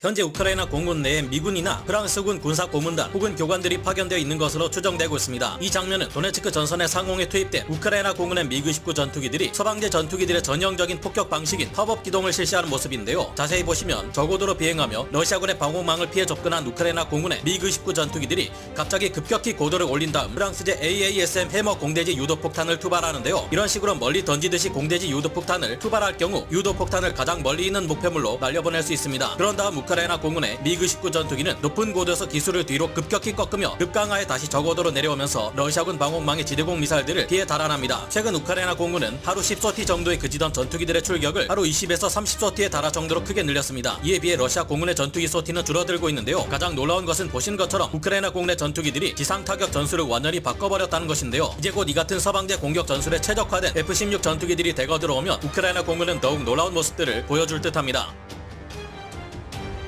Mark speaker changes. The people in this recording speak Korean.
Speaker 1: 현재 우크라이나 공군 내에 미군이나 프랑스군 군사 고문단 혹은 교관들이 파견되어 있는 것으로 추정되고 있습니다. 이 장면은 도네츠크 전선의 상공에 투입된 우크라이나 공군의 미그 19 전투기들이 서방제 전투기들의 전형적인 폭격 방식인 팝업 기동을 실시하는 모습인데요. 자세히 보시면 저고도로 비행하며 러시아군의 방공망을 피해 접근한 우크라이나 공군의 미그 19 전투기들이 갑자기 급격히 고도를 올린 다음 프랑스제 AASM 해머 공대지 유도폭탄을 투발하는데요. 이런 식으로 멀리 던지듯이 공대지 유도폭탄을 투발할 경우 유도폭탄을 가장 멀리 있는 목표물로 날려보낼 수 있습니다. 그런 다음 우크라이나 공군의 미그 19 전투기는 높은 고도에서 기술을 뒤로 급격히 꺾으며 급강하에 다시 저고도로 내려오면서 러시아군 방공망의 지대공 미사일들을 피해 달아납니다. 최근 우크라이나 공군은 하루 10소티 정도에 그치던 전투기들의 출격을 하루 20에서 30소티에 달할 정도로 크게 늘렸습니다. 이에 비해 러시아 공군의 전투기 소티는 줄어들고 있는데요. 가장 놀라운 것은 보신 것처럼 우크라이나 공군의 전투기들이 지상 타격 전술을 완전히 바꿔버렸다는 것인데요. 이제 곧 이 같은 서방제 공격 전술에 최적화된 F-16 전투기들이 대거 들어오면 우크라이나 공군은 더욱 놀라운 모습들을 보여줄 듯합니다.